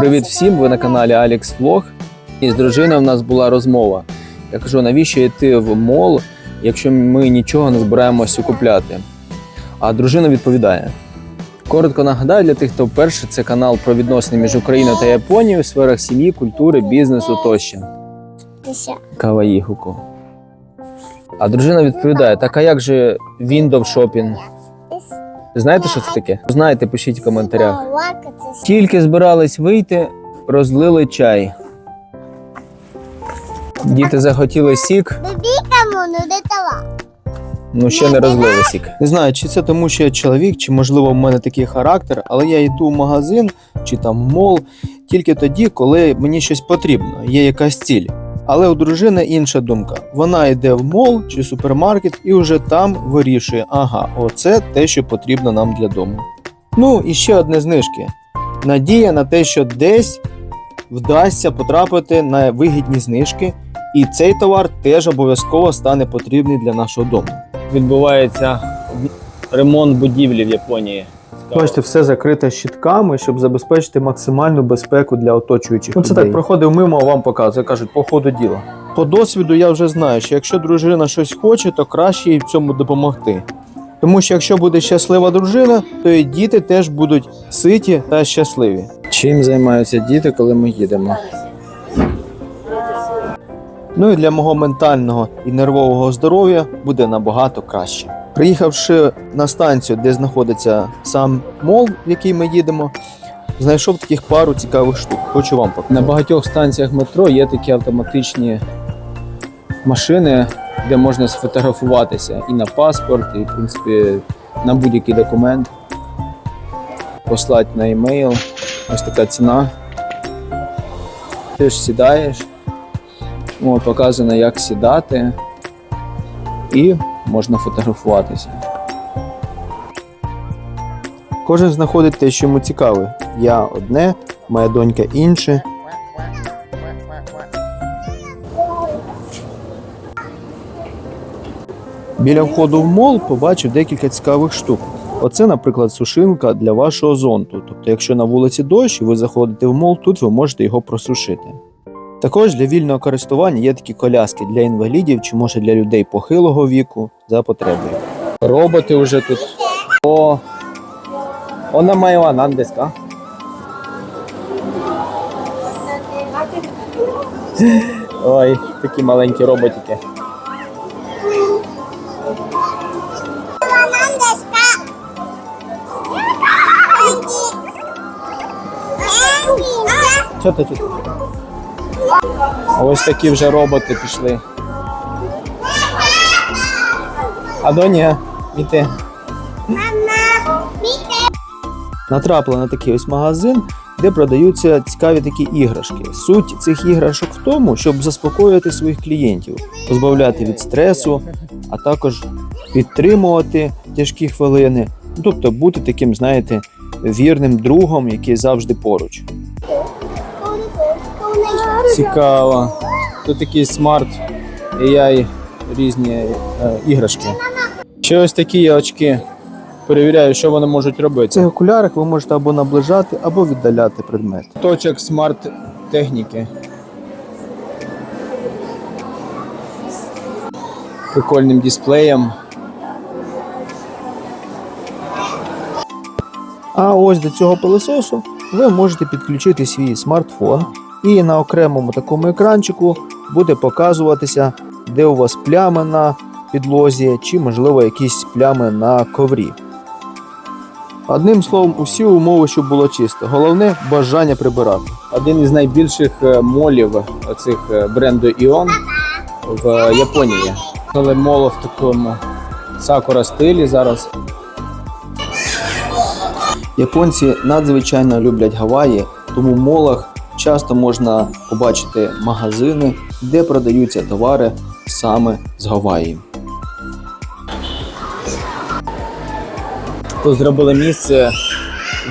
Привіт всім! Ви на каналі Alex Vlog. І з дружиною в нас була розмова. Я кажу, навіщо йти в мол, якщо ми нічого не збираємося купляти? А дружина відповідає: коротко нагадаю для тих, хто вперше, це канал про відносини між Україною та Японією у сферах сім'ї, культури, бізнесу тощо. Тися. Каваїгуку. А дружина відповідає: так а як же Windows Shopping? Знаєте, що це таке? Знаєте, пишіть в коментарях. Тільки збирались вийти, розлили чай. Діти захотіли сік, дала. ну ще не розлили сік. Не знаю, чи це тому, що я чоловік, чи можливо в мене такий характер, але я йду в магазин чи там в мол тільки тоді, коли мені щось потрібно, є якась ціль. Але у дружини інша думка. Вона йде в мол чи супермаркет і вже там вирішує, ага, оце те, що потрібно нам для дому. Ну і ще одне знижки. Надія на те, що десь вдасться потрапити на вигідні знижки, і цей товар теж обов'язково стане потрібний для нашого дому. Відбувається ремонт будівлі в Японії. Бачите, все закрите щитками, щоб забезпечити максимальну безпеку для оточуючих. Ну, це людей. так проходив мимо, а вам показує, кажуть, по ходу діла. По досвіду я вже знаю, що якщо дружина щось хоче, то краще їй в цьому допомогти. Тому що якщо буде щаслива дружина, то і діти теж будуть ситі та щасливі. Чим займаються діти, коли ми їдемо? Ну і для мого ментального і нервового здоров'я буде набагато краще. Приїхавши на станцію, де знаходиться сам мол, в який ми їдемо, знайшов таких пару цікавих штук. Хочу вам показати. На багатьох станціях метро є такі автоматичні машини, де можна сфотографуватися і на паспорт, і, в принципі, на будь-який документ. Послати на емейл. Ось така ціна. Ти ж сідаєш, от, показано, як сідати, і можна фотографуватися. Кожен знаходить те, що йому цікаве. Я одне, моя донька інше. Біля входу в мол побачив декілька цікавих штук. Оце, наприклад, сушилка для вашого зонту. Тобто, якщо на вулиці дощ і ви заходите в мол, тут ви можете його просушити. Також для вільного користування є такі коляски для інвалідів чи може для людей похилого віку за потребою. Роботи вже тут. О, вона має нандеска. Ой, такі маленькі роботики. Що ти тут? Ось такі вже роботи пішли. А доня, і ти. натрапила на такий ось магазин, де продаються цікаві такі іграшки. Суть цих іграшок в тому, щоб заспокоювати своїх клієнтів, позбавляти від стресу, а також підтримувати тяжкі хвилини. Ну, Тобто бути таким, знаєте, вірним другом, який завжди поруч. Цікаво. Тут такі смарт AI різні е, іграшки. Ще ось такі є очки. Перевіряю, що вони можуть В робити. цих окулярах ви можете або наближати, або віддаляти предмет. точок смарт техніки. Прикольним дисплеєм. А ось до цього пилососу ви можете підключити свій смартфон, і на окремому такому екранчику буде показуватися, де у вас плями на підлозі, чи, можливо, якісь плями на коврі. Одним словом, усі умови, щоб було чисто. Головне бажання прибирати. Один із найбільших е, молів оцих е, бренду Ion в Японії. Але моло в такому сакура стилі зараз. Японці надзвичайно люблять Гаваї, тому в молах часто можна побачити магазини, де продаються товари саме з Гаваї. Тут зробили місце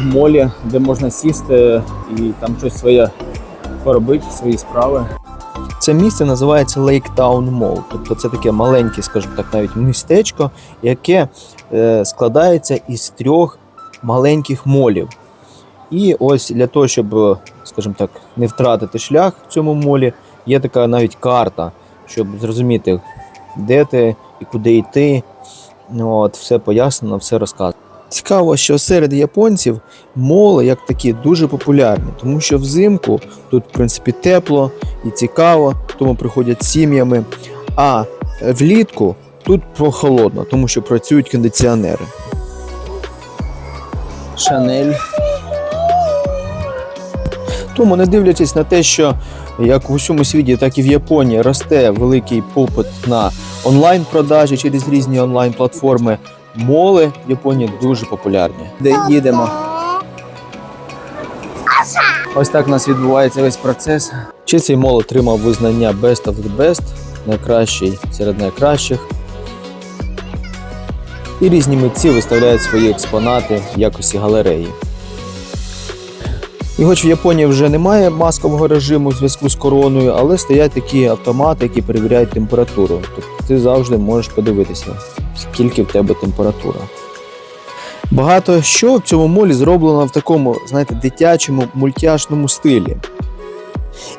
в молі, де можна сісти і там щось своє поробити, свої справи. Це місце називається Lake Town Mall, тобто це таке маленьке, скажімо так, навіть містечко, яке е, складається із трьох маленьких молів. І ось для того, щоб, скажімо так, не втратити шлях в цьому молі, є така навіть карта, щоб зрозуміти, де ти і куди йти. Ну, От, все пояснено, все розказано. Цікаво, що серед японців моли як такі дуже популярні, тому що взимку тут, в принципі, тепло і цікаво, тому приходять сім'ями. А влітку тут прохолодно, тому що працюють кондиціонери. Шанель. Тому, не дивлячись на те, що як в усьому світі, так і в Японії росте великий попит на онлайн-продажі через різні онлайн-платформи, моли в Японії дуже популярні. Де їдемо? Ось так у нас відбувається весь процес. Чи цей мол отримав визнання Best of the Best, найкращий серед найкращих. І різні митці виставляють свої експонати в якості галереї. І хоч в Японії вже немає маскового режиму в зв'язку з короною, але стоять такі автомати, які перевіряють температуру. Тобто ти завжди можеш подивитися, скільки в тебе температура. Багато що в цьому молі зроблено в такому, знаєте, дитячому мультяшному стилі.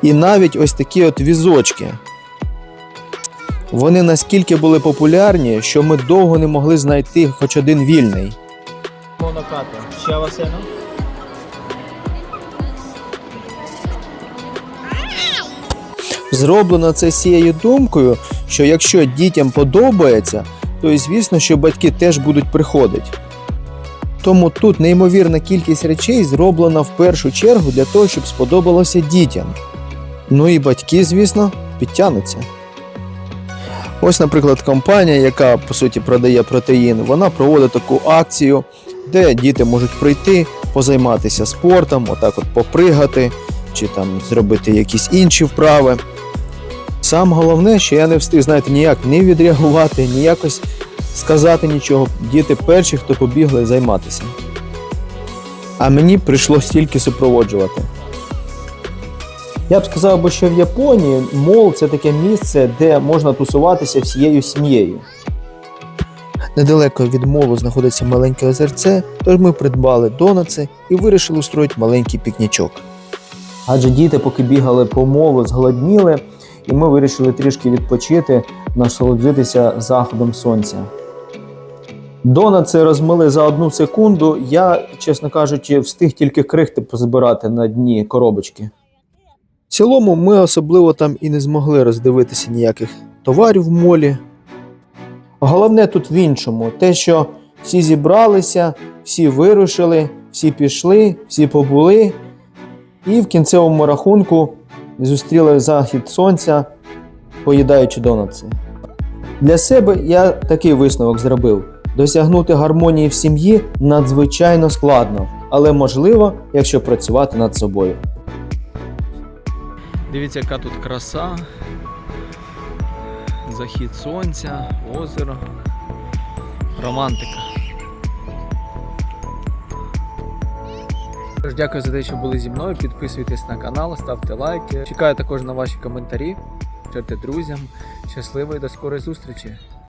І навіть ось такі от візочки. Вони наскільки були популярні, що ми довго не могли знайти хоч один вільний. Монокато. Ще васено? Зроблено це з цією думкою, що якщо дітям подобається, то і звісно, що батьки теж будуть приходити. Тому тут неймовірна кількість речей зроблена в першу чергу для того, щоб сподобалося дітям. Ну і батьки, звісно, підтягнуться. Ось, наприклад, компанія, яка по суті продає протеїн, вона проводить таку акцію, де діти можуть прийти, позайматися спортом, отак от попригати, чи там зробити якісь інші вправи. Сам головне, що я не встиг, знаєте, ніяк не відреагувати, ні якось сказати нічого. Діти перші, хто побігли займатися. А мені прийшлось тільки супроводжувати. Я б сказав, би, що в Японії мол це таке місце, де можна тусуватися всією сім'єю. Недалеко від молу знаходиться маленьке озерце, тож ми придбали донаци і вирішили устроїти маленький пікнічок. Адже діти, поки бігали по молу, зголодніли, і ми вирішили трішки відпочити, насолодитися заходом сонця. Донаци розмили за одну секунду. Я, чесно кажучи, встиг тільки крихти позбирати на дні коробочки. Цілому ми особливо там і не змогли роздивитися ніяких товарів в молі. Головне тут в іншому: те, що всі зібралися, всі вирушили, всі пішли, всі побули, і в кінцевому рахунку зустріли захід сонця, поїдаючи донатси. Для себе я такий висновок зробив: досягнути гармонії в сім'ї надзвичайно складно, але можливо, якщо працювати над собою. Дивіться, яка тут краса. Захід сонця, озеро. Романтика. Дякую за те, що були зі мною. Підписуйтесь на канал, ставте лайки. Чекаю також на ваші коментарі. Пишіть друзям. Щасливо і до скорої зустрічі!